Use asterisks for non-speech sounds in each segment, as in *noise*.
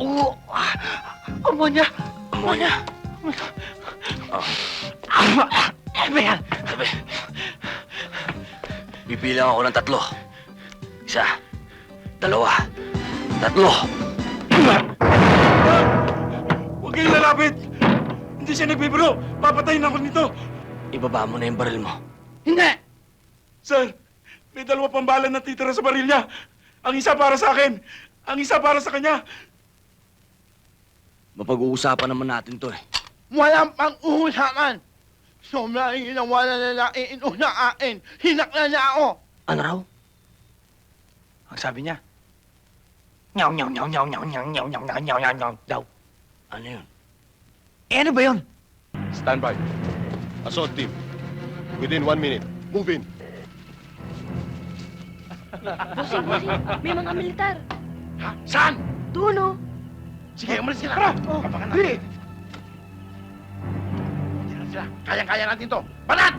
Oo! Ah, Amonya! Amonya! Oh. Ano ba yan? Sabi. Bibilang ako ng tatlo. Isa. Dalawa. Tatlo. Huwag kayong lalapit! Hindi siya nagbibiro! Papatayin ako nito! Ibaba mo na yung baril mo. Hindi! Sir, may dalawa pang bala na titira sa baril niya. Ang isa para sa akin, ang isa para sa kanya. Mapag-uusapan naman natin to eh. Walang pang-uusapan. Sobrang ginawa na lalaki ito sa akin. Hinakla niya ako. Ano raw? Ang sabi niya, Nyaw, nyaw, nyaw, nyaw, nyaw, nyaw, nyaw, nyaw, nyaw, nyaw, nyaw, nyaw, daw. Ano yun? Eh, ano ba yun? Stand by. Assault team. Within one minute. Move in. Bossing, bossing, may mga militar. Ha? Saan? Doon, oh. Sige, umalis sila. Tara! Oh, Kapangan dali. natin. Hindi na sila. Kayang-kaya natin to. Banat!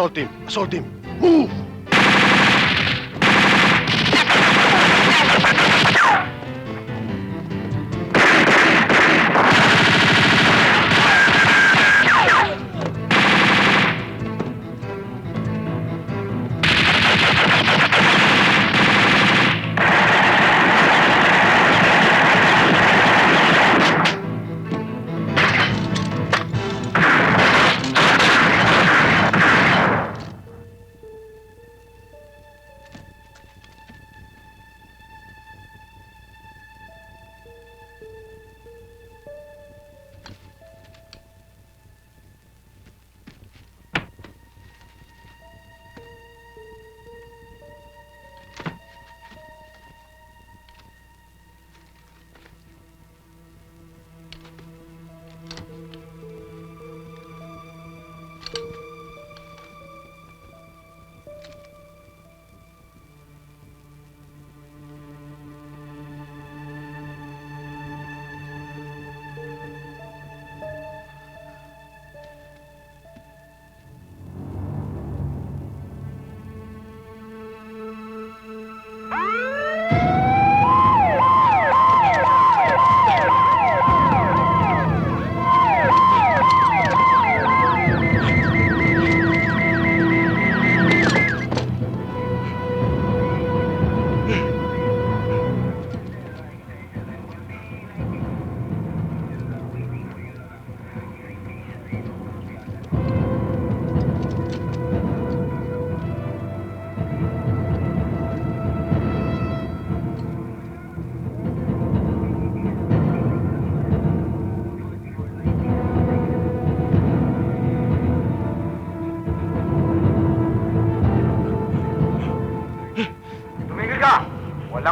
Assault team. Assault team. Move!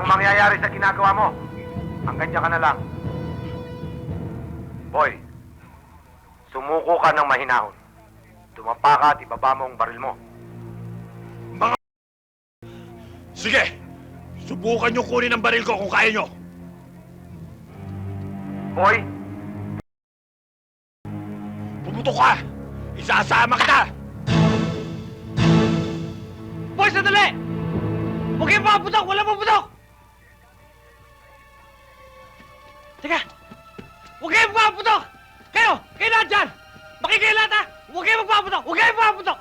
Walang mangyayari sa ginagawa mo. Hanggang dyan ka na lang. Boy, sumuko ka ng mahinahon. Tumapa ka at ibaba mo ang baril mo. Sige! Subukan niyo kunin ang baril ko kung kaya niyo. Boy, Pumutok ka! Isasama kita! Boy, sandali! Huwag kayong paputok! Wala paputok! Teka! Huwag kayong paputok! Kayo! Kayo lahat dyan! Makikiyo lahat ha! Huwag kayong magpaputok! Huwag kayong magpaputok!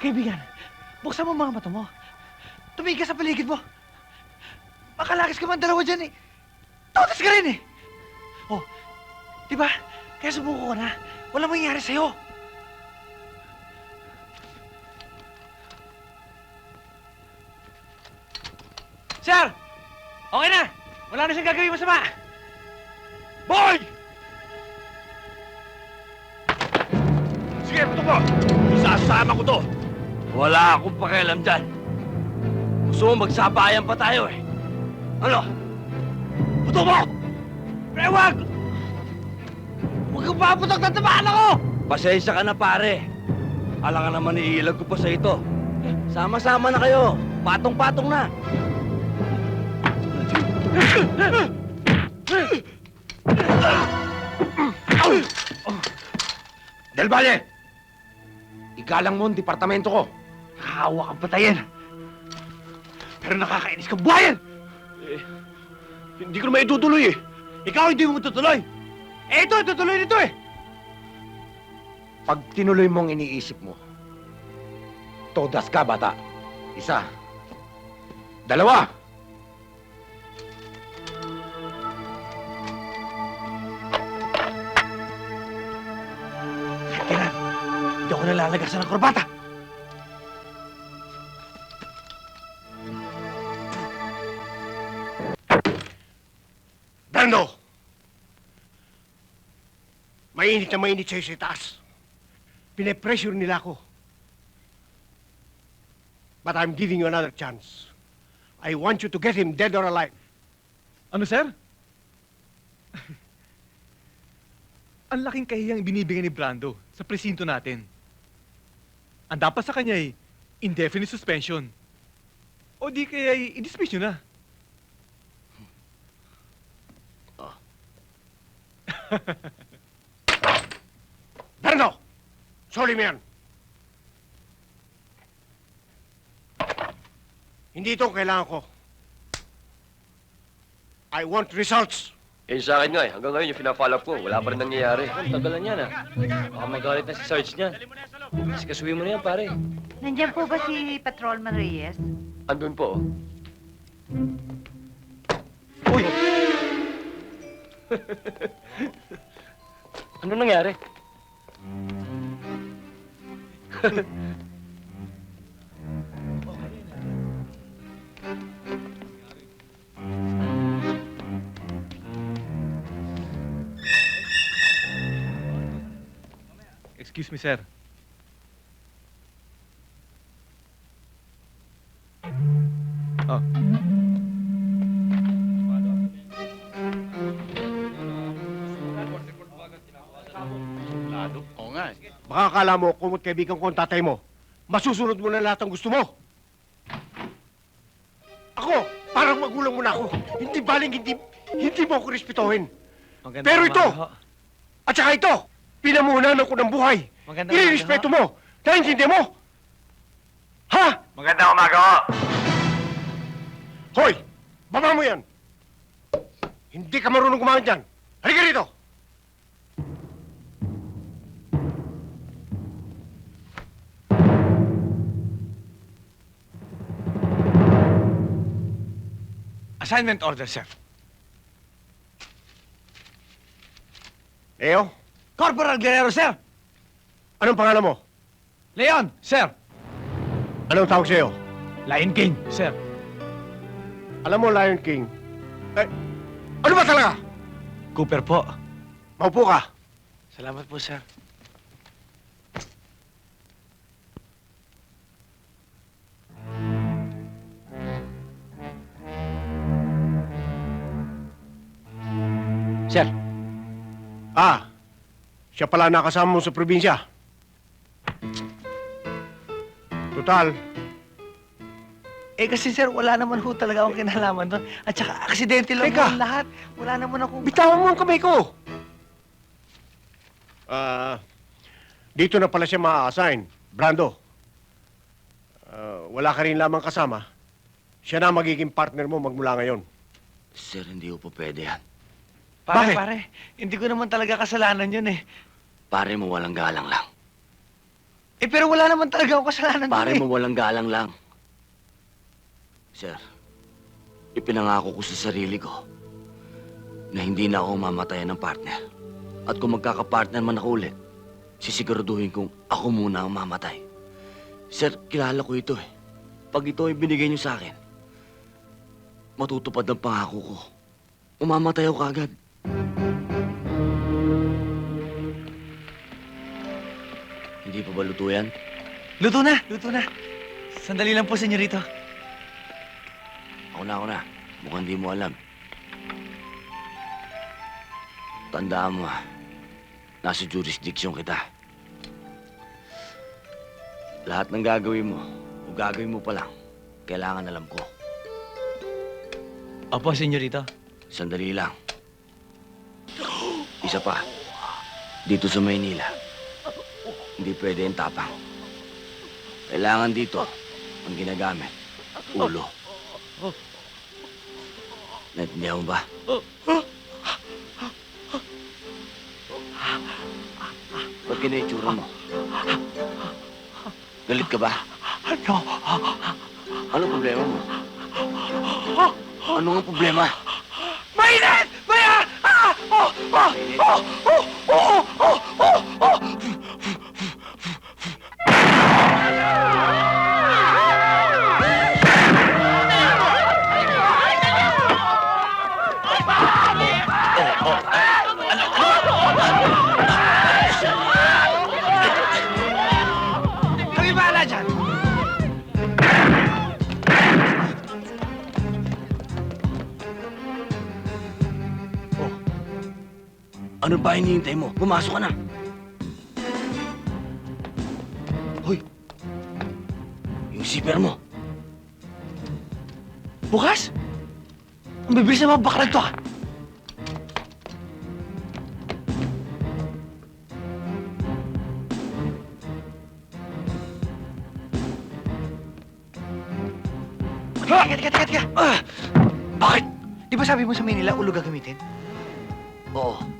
Kaibigan, buksan mo mga mata mo. Tumingin ka sa paligid mo. Makalakis ka man dalawa dyan eh. Totas ka rin eh. Oh, di ba? Kaya sumuko ka na. Walang mangyayari sa'yo. Sir! Okay na! Wala na siyang gagawin masama! Boy! Sige, putok mo! Isasama ko to! Wala akong pakialam dyan. Gusto mo magsabayan pa tayo eh. Ano? Putok mo! Pre, wag! Huwag kang paputok na tamaan ako! Pasensya ka na pare. Alangan naman iilag ko pa sa ito. Sama-sama na kayo. Patong-patong na. Del Valle! Igalang mo ang departamento ko. Nakahawa kang patayin. Pero nakakainis kang buhayan! Hindi ko na maitutuloy eh. Ikaw hindi mo tutuloy! Eh ito, tutuloy nito eh! Pag tinuloy mo ang iniisip mo, todas ka, bata. Isa. Dalawa. Ako nalalagasan ng korbata! Brando! Mainit na mainit sa'yo sa taas. Pine-pressure nila ako. But I'm giving you another chance. I want you to get him dead or alive. Ano, sir? *laughs* Ang laking kahiyang binibigay ni Brando sa presinto natin. Ang dapat sa kanya ay indefinite suspension. O di kaya ay i-dismiss nyo na. Brando! Soli mo yan. Hindi ito ang kailangan ko. I want results. Eh, sa akin nga eh. Hanggang ngayon yung pina-follow up ko, wala pa rin nangyayari. Ang tagal na niyan ah. Baka magalit na si Sarge niyan. Kasi kasuwi mo na yan, pare. Nandiyan po ba si Patrolman Reyes? Andun po. oh. *laughs* Ano nangyari? *laughs* Excuse me, sir. Oh. Oo nga eh. Baka akala mo, kumot kaibigan ko ang tatay mo, masusunod mo na lahat ng gusto mo. Ako, parang magulang mo na ako. Hindi baling hindi, hindi mo ako respetuhin. Maganda Pero ito, at saka ito, pinamuhunan ko ng buhay. Maganda Irirespeto mo. Naintindihan mo? Ha? Maganda umaga ho! Hoy! Baba mo yan! Hindi ka marunong gumamit dyan. Halika rito! Assignment order, sir. Leo, Corporal Guerrero, sir! anong pangalan mo? Leon, sir! Anong tawag sa'yo? Lion King, sir. Alam mo, Lion King, eh, ano ba talaga? Cooper po. Maupo ka. Salamat po, sir. Sir, Ah, siya pala nakasama mo sa probinsya. Total, Eh kasi sir, wala naman ho talaga akong kinalaman doon. At saka aksidente lang Teka. ho lahat. Wala naman akong... bitawan mo ang kamay ko. Ah, dito na pala siya ma-assign. Brando. Ah, wala ka rin lamang kasama. Siya na magiging partner mo magmula ngayon. Sir, hindi ko po pwede yan. Pare, Bakit? pare, hindi ko naman talaga kasalanan yun eh. Pare mo walang galang lang. Eh pero wala naman talaga akong kasalanan Pare eh. mo walang galang lang. Sir, ipinangako ko sa sarili ko na hindi na ako mamatayan ng partner. At kung magkakapartner man ako ulit, sisiguraduhin kong ako muna ang mamatay. Sir, kilala ko ito eh. Pag ito ay binigay niyo sa akin, matutupad ang pangako ko. Umamatay ako kagad. Hindi pa ba luto yan? Luto na, luto na. Sandali lang po, senyorito. Ako na, ako na. Mukhang di mo alam. Tandaan mo, ah, nasa jurisdiction kita. Lahat ng gagawin mo, o gagawin mo pa lang, kailangan alam ko. Opo, senyorita. Sandali lang. Isa pa, dito sa Maynila, hindi pwede yung tapang. Kailangan dito ang ginagamit. Ulo. Naintindihan mo ba? Ba't ganyan yung itsura mo? Galit ka ba? Ano? Ano problema mo? Ano ang problema? Mainit! Maya! Ah! Oh! Oh! Oh! Oh! Oh! Oh! Ano ba hinihintay mo? Pumasok ka na. Hoy! Yung zipper mo. Bukas? Ang bibilis na mga baklan to ah! Teka, teka, teka, teka! Ah! Bakit? Di ba sabi mo sa Manila, ulo gagamitin? Oo.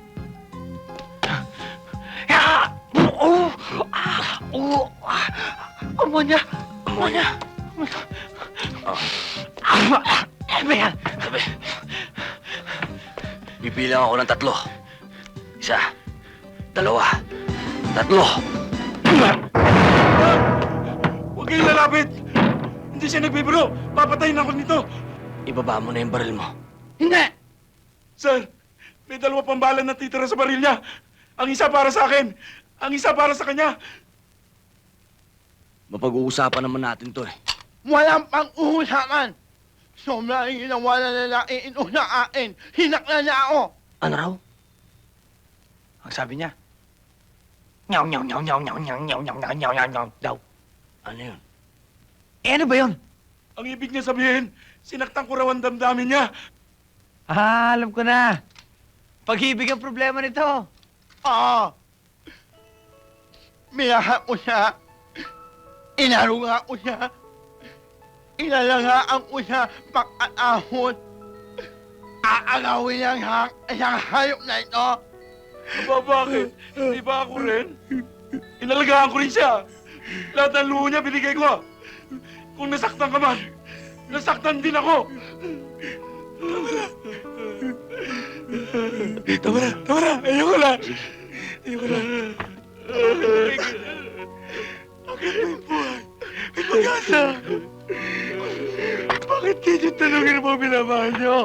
Amonya! Amonya! Oh. Ah! Ano ba yan? Sabi. Bibilang ako ng tatlo. Isa. Dalawa. Tatlo. Huwag kayong lalapit! Hindi siya nagbibiro! Papatayin ako nito! Ibaba mo na yung baril mo. Hindi! Sir, may dalawa pang bala na titira sa baril niya. Ang isa para sa akin, ang isa para sa kanya. Mapag-uusapan naman natin to eh. Walang pang-uusapan. Sobrang ginawa na lalaki inuna akin. Hinakla na ako. Ano raw? Ang sabi niya, Nyaw, nyaw, nyaw, nyaw, nyaw, nyaw, nyaw, nyaw, nyaw, nyaw, nyaw, nyaw, daw. Ano yun? Eh, ano ba yun? Ang ibig niya sabihin, sinaktan ko raw ang damdamin niya. Ah, alam ko na. Pag-ibig ang problema nito. Oo. Minahan ko siya. Inarunga ko siya. Inalangaan ko siya pag-atahon. Aalawin ang hang, isang hayop na ito. Aba, bakit? Di ba ako rin? Inalagaan ko rin siya. Lahat ng luho niya binigay ko. Kung nasaktan ka man, nasaktan din ako. Tama na, tama na. Ayoko na. Ayoko na. May buhay! May pag-asa! Bakit hindi tanongin mo minamahal niyo?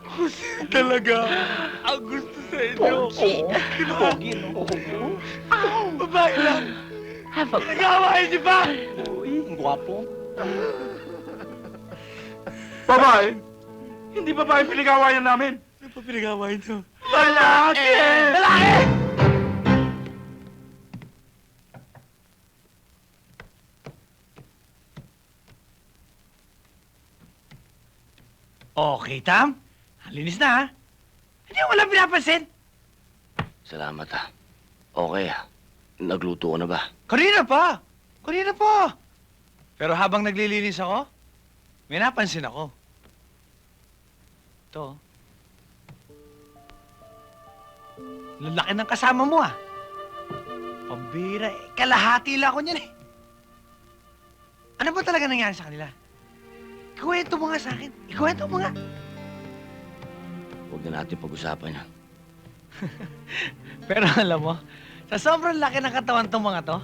Kung sino talaga ang gusto sa inyo? Pogi! Diba? Pogi, no? Ow! Babae lang! Have a... Nagawain niyo ba? Uy, ang gwapo. Babae? Hindi babae pinigawayan namin. Ano pa pinigawayan niyo? Malaki! Malaki! Eh, eh. Okay, Tam. Linis na, ha? Hindi mo wala pinapansin. Salamat ah. Okay ah. Nagluto ko na ba? Kanina pa. Kanina pa. Pero habang naglilinis ako, may napansin ako. Ito. oh. Lalaki ng kasama mo ah. Pambira eh. Kalahati lang ako niyan eh. Ano ba talaga nangyari sa kanila? Ikuwento mo nga sa akin. Ikuwento mo nga. Huwag na natin pag-usapan yan. *laughs* Pero alam mo, sa sobrang laki ng katawan tong mga to,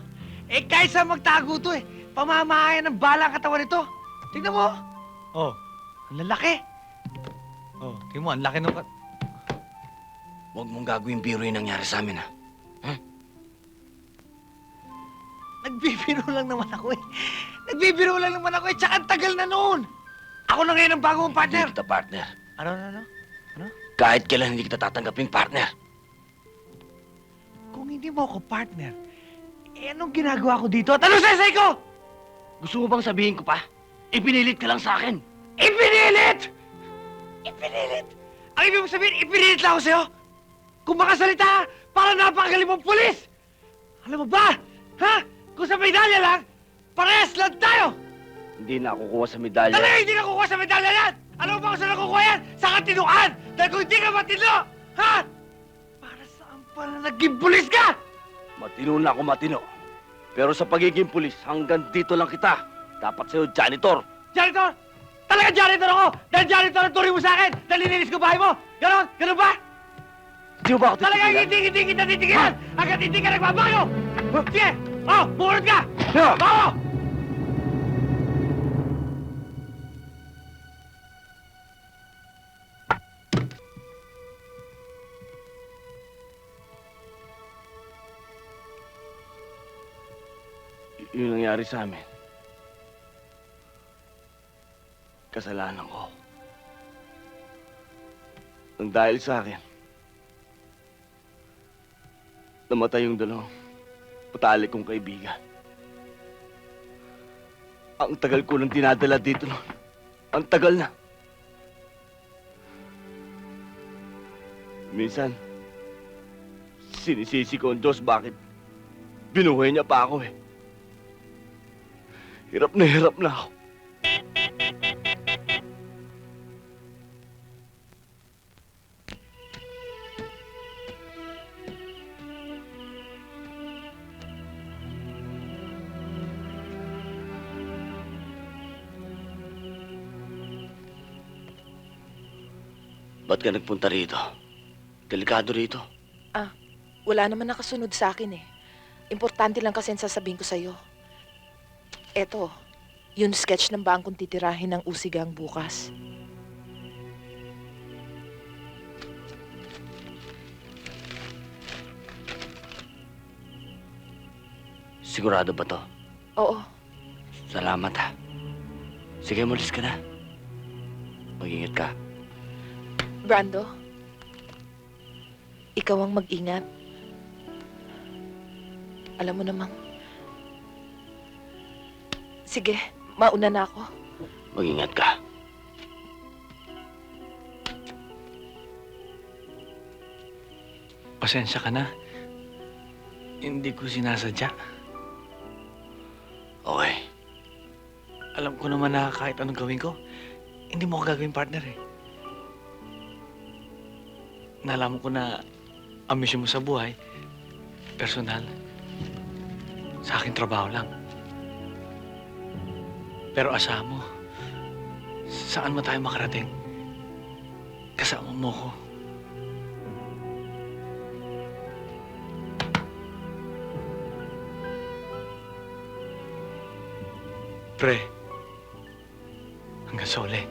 eh kaysa magtago to eh, pamamahayan ng bala ang katawan nito. Tingnan mo. Oh, ang lalaki. Oh, tingnan mo, ang laki ng... kat- Huwag mong gagawin biro yung nangyari sa amin ah. Nagbibiro lang naman ako eh. Nagbibiro lang naman ako eh, tsaka ang tagal na noon. Ako na ngayon ang bagong Hindi partner. kita partner. Ano, ano, ano? Kahit kailan hindi kita tatanggaping partner. Kung hindi mo ako partner, eh anong ginagawa ko dito at anong sasay ko? Gusto mo bang sabihin ko pa? Ipinilit ka lang sa akin. Ipinilit! Ipinilit! Ang ibig mong sabihin, ipinilit lang ako sa'yo? Kung makasalita, para napakagaling mong pulis! Alam mo ba? Ha? Kung sa medalya lang, parehas lang tayo! Hindi na ako kuha sa medalya. Talaga hindi nakukuha sa medalya yan! Alam mo ba kung saan nakukuha yan? Sa katinuan! Dahil kung hindi ka matino, ha? Para saan pala naging pulis ka? Matino na ako matino. Pero sa pagiging pulis, hanggang dito lang kita. Dapat sa'yo, janitor. Janitor! Talaga janitor ako! Dahil janitor ang turing mo sa akin! Dahil nilinis ko bahay mo! Ganon? Ganon ba? Di mo ba ako Talaga titigilan? hindi hindi kita titigilan! Hanggat hindi ka nagbabago! Sige! Oh! Bumunod ka! Yeah. Yun nangyari sa amin. Kasalanan ko. Nang dahil sa akin, namatay yung dalawang patalik kong kaibigan. Ang tagal ko nang dinadala dito noon. Ang tagal na. Minsan, sinisisi ko ang Diyos bakit binuhay niya pa ako eh. Hirap na hirap na ako. Ba't ka nagpunta rito? Delikado rito. Wala naman nakasunod sa akin eh. Importante lang kasi ang sasabihin ko sa'yo. Eto, yung sketch ng bangkong titirahin ng usigang bukas. Sigurado ba to? Oo, Salamat ha. Sige, mulis ka na. Mag-ingat ka. Brando. Ikaw ang mag-ingat. Alam mo namang... Sige, mauna na ako. Mag-ingat ka. Pasensya ka na. Hindi ko sinasadya. Okay. Alam ko naman na kahit anong gawin ko, hindi mo ako gagawin partner eh. Nalaman ko na ang mission mo sa buhay, personal. Sa akin trabaho lang. Pero asahan mo, saan mo tayo makarating? Kasama mo ko. Pre, hanggang sa uli.